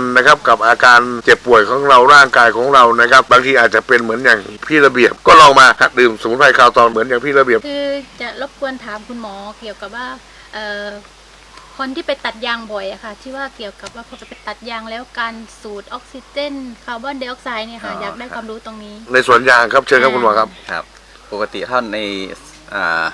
กันนะครับกับอาการเจ็บป่วยของเราร่างกายของเรานะครับ บางทีอาจจะเป็นเหมือนอย่างพี่ระเบียบ ก็ลองมาหัดดื่มสมุนไพรคาวตองเหมือนอย่างพี่ระเบียบ คือจะรบกวนถามคุณหมอเกี่ยวกับว่าเอ่อคนที่ไปตัดยางบ่อยอะค่ะ ที่ว่าเกี่ยวกับว่าพอไปตัดยางแล้วการสูดออกซิเจนคาร์บอนไดออกไซด์เนี่ยค่ะ อ๋ออยากได้ครับความรู้ตรงนี้ ในสวนยางครับเชิญครับคุณหมอครับ ครับปกติถ้าในอ่า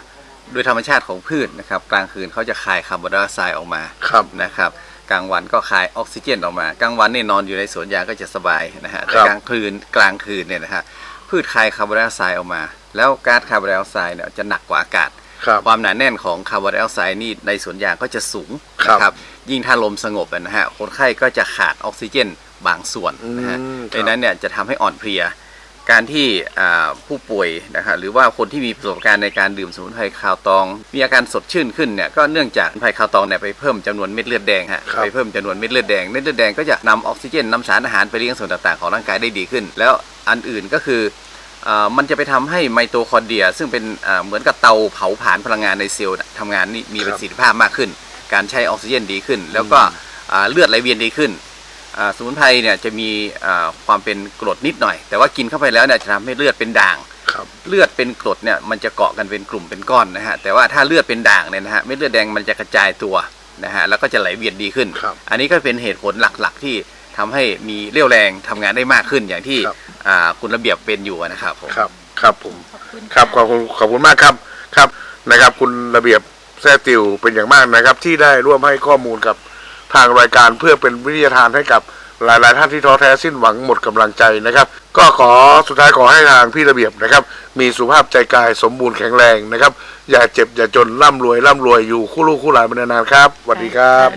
โดยธรรมชาติของพืชนะครับกลางคืนเขาจะคายคาร์บอนไดออกไซด์ออกมาครับนะครับ กลางวันก็คายออกซิเจนออกมากลางวันนี่นอนอยู่ในสวนยางก็จะสบายนะฮะแต่ครับกลางคืนกลางคืนเนี่ยนะฮะพืชคายคาร์บอนไดออกไซด์ออกมา แล้วก๊าซคาร์บอนไดออกไซด์เนี่ยจะหนักกว่าอากาศครับความหนาแน่นของคาร์บอนไดออกไซด์นี่ในสวนยางก็จะสูงครับนะครับยิ่งถ้าลมสงบอะนะฮะคนไข้ก็จะขาดออกซิเจนบางส่วนนะฮะอืมครับดังนั้นเนี่ยจะทำให้อ่อนเพลีย การที่อ่าผู้ป่วยนะครับหรือว่าคนที่มีประสบการณ์ในการดื่มสมุนไพรคาวตอง มีอาการสดชื่นขึ้นเนี่ยก็เนื่องจากสมุนไพรคาวตองเนี่ยไปเพิ่มจำนวนเม็ดเลือดแดงฮะครับไปเพิ่มจำนวนเม็ดเลือดแดงเม็ดเลือดแดงก็จะนำออกซิเจนนำสารอาหารไปเลี้ยงส่วนต่างๆของร่างกายได้ดีขึ้น แล้วอันอื่นก็คืออ่ามันจะไปทำให้ไมโตคอนเดรีย ซึ่งเป็นอ่าเหมือนกับเตาเผาผลาญพลังงานในเซลล์น่ะทำงานนี่มีคปรับระสิทธิภาพมากขึ้น การใช้ออกซิเจนดีขึ้น แล้วก็อ่าเลือดไหลเวียนดีขึ้นอ่า สมุนไพรเนี่ยจะมีอ่าความเป็นกรดนิดหน่อย แต่ว่ากินเข้าไปแล้วเนี่ยจะทำให้เลือดเป็นด่างครับเลือดเป็นกรดเนี่ยมันจะเกาะกันเป็นกลุ่มเป็นก้อนนะฮะแต่ว่าถ้าเลือดเป็นด่างเนี่ยนะฮะเม็ดเลือดแดงมันจะกระจายตัวนะฮะแล้วก็จะไหลเวียนดีขึ้นครับอันนี้ก็เป็นเหตุผลหลักๆที่ทำให้มีเรี่ยวแรงทำงานได้มากขึ้นอย่างที่ครับอ่าคุณระเบียบเป็นอยู่นะครับผมครับครับผมขอบคุณครับขอบคุณขอบคุณมากครับครับนะครับ คุณระเบียบแซ่ติวเป็นอย่างมากนะครับ ที่ได้ร่วมให้ข้อมูลกับ ทางรายการเพื่อเป็นวิทยาทานให้กับหลาย ๆ ท่านที่ท้อแท้สิ้นหวังหมดกำลังใจนะครับ ก็ขอสุดท้ายขอให้ทางพี่ระเบียบนะครับ มีสุขภาพใจกายสมบูรณ์แข็งแรงนะครับ อย่าเจ็บอย่าจนร่ำรวยร่ำรวยอยู่คู่ลูกคู่หลานมานานๆครับสวัสดีครับ